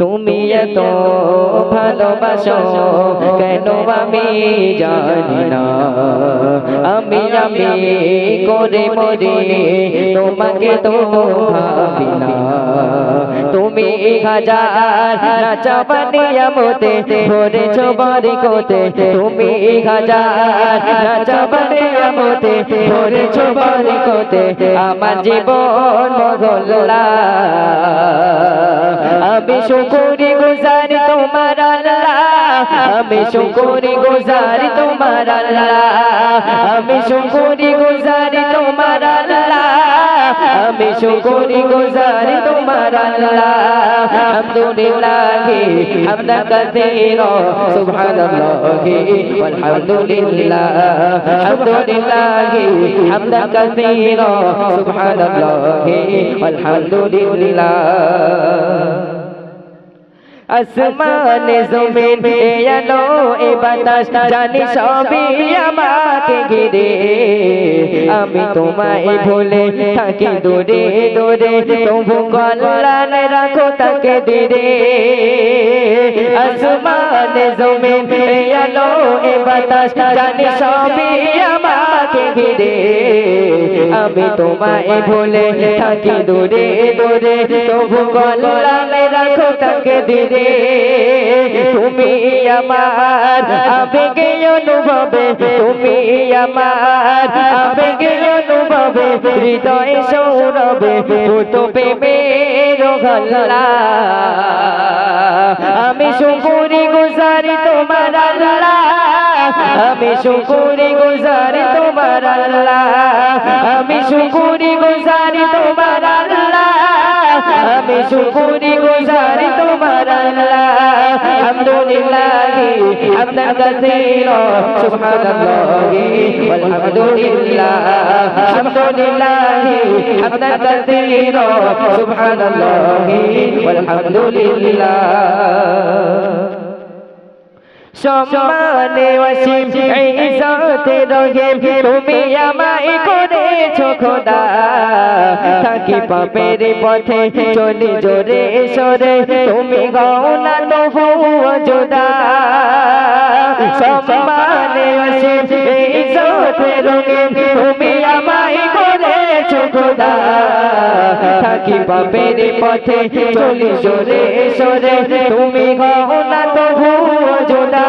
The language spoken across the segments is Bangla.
তুমি এত ভালোবাসো, কেন আমি জানি না? আমি আমি করে মরি তোমাকে তো ভাবি না। তুমি হাজার রাজা বানিয়া মতে ধরেছ বাড়ি কোতে। তুমি হাজার রাজা বানিয়া মতে ধরেছ বাড়ি কোতে। আমার জীবন মগল্লা আমি শুকুরি গুজারি তোমার আল্লাহ। আমি শুকুরি গুজারি তোমার আল্লাহ। আমি শুকুরি গুজারি তোমার আল্লাহ। আমি শুকুরি গুজারি তোমার আল্লাহ। আলহামদুলিল্লাহ হামদা কাসীরা, সুবহানাল্লাহ ওয়ালহামদুলিল্লাহ আলহামদুলিল্লাহ হামদা কাসীরা, সুবহানাল্লাহ ওয়ালহামদুলিল্লাহ আসমানে জমিন এলো এ বাতাস, জানি সবই আমাকে ঘিরে। আমি তোমায় ভুলে থাকি দূরে দূরে, তবু কল্যাণ রাখো তাকে দিরে আসমানে জমিন এলো এ বাতাস জানি সবই আমাকে ঘিরে। আমি তোমায় ভুলে থাকি দূরে দূরে, তবু কল্যাণ রাখো তাকে দিরে তুমি আমার আবেগে অনুভবে, তুমি আমার আবেগে অনুভবে, হৃদয় সৌরভে, ভূত প্রেমের গল্লা আমি শুকুরি গুজারি তোমার আল্লাহ আমি শুকুরি গুজারি তোমার আল্লাহ। আমি শুকুরি গুজারি তোমার আল্লাহ। আমি শুকুরি গুজারি তোমার আল্লাহ। আলহামদুলিল্লাহ, হামদান কাসীরা, সুবহানাল্লাহ, ওয়ালহামদুলিল্লাহ। আলহামদুলিল্লাহ, হামদান কাসীরা, সুবহানাল্লাহ, ওয়ালহামদুলিল্লাহ। সম্মানে অসীম ইজ্জতে রহিম, তুমি আমায় করেছ খোদা। থাকি পাপের পথে, চলি জোরে সরে, তুমি গৌনা তবু জোদা সম্মানে অসীম ইজ্জতে রহিম, তুমি আমায় করেছ খোদা থাকি পাপের পথে, চলি জোরে সরে। তুমি গৌনা তবু জোদা,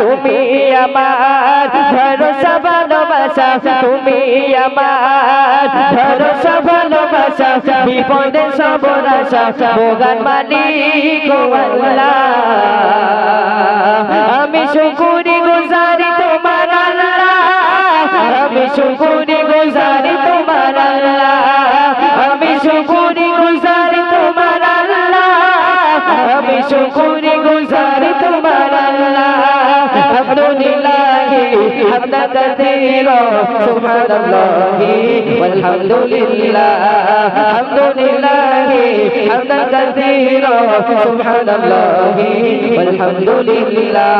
তুমি আমার ভরসা ভালোবাসা, তুমি আমার ভরসা ভালোবাসা, বিপদে সবর আশা ভোগান ও আল্লাহ। আমি শুকুরি গুজারি তোমার আল্লাহ, আমি শুকুরি গুজারি শুকুরি গুজার তোমার আল্লাহ। আলহামদুলিল্লাহ হামদা কাসীরা সুবহানাল্লাহ ওয়ালহামদুলিল্লাহ। আলহামদুলিল্লাহ হামদা কাসীরা সুবহানাল্লাহ ওয়ালহামদুলিল্লাহ।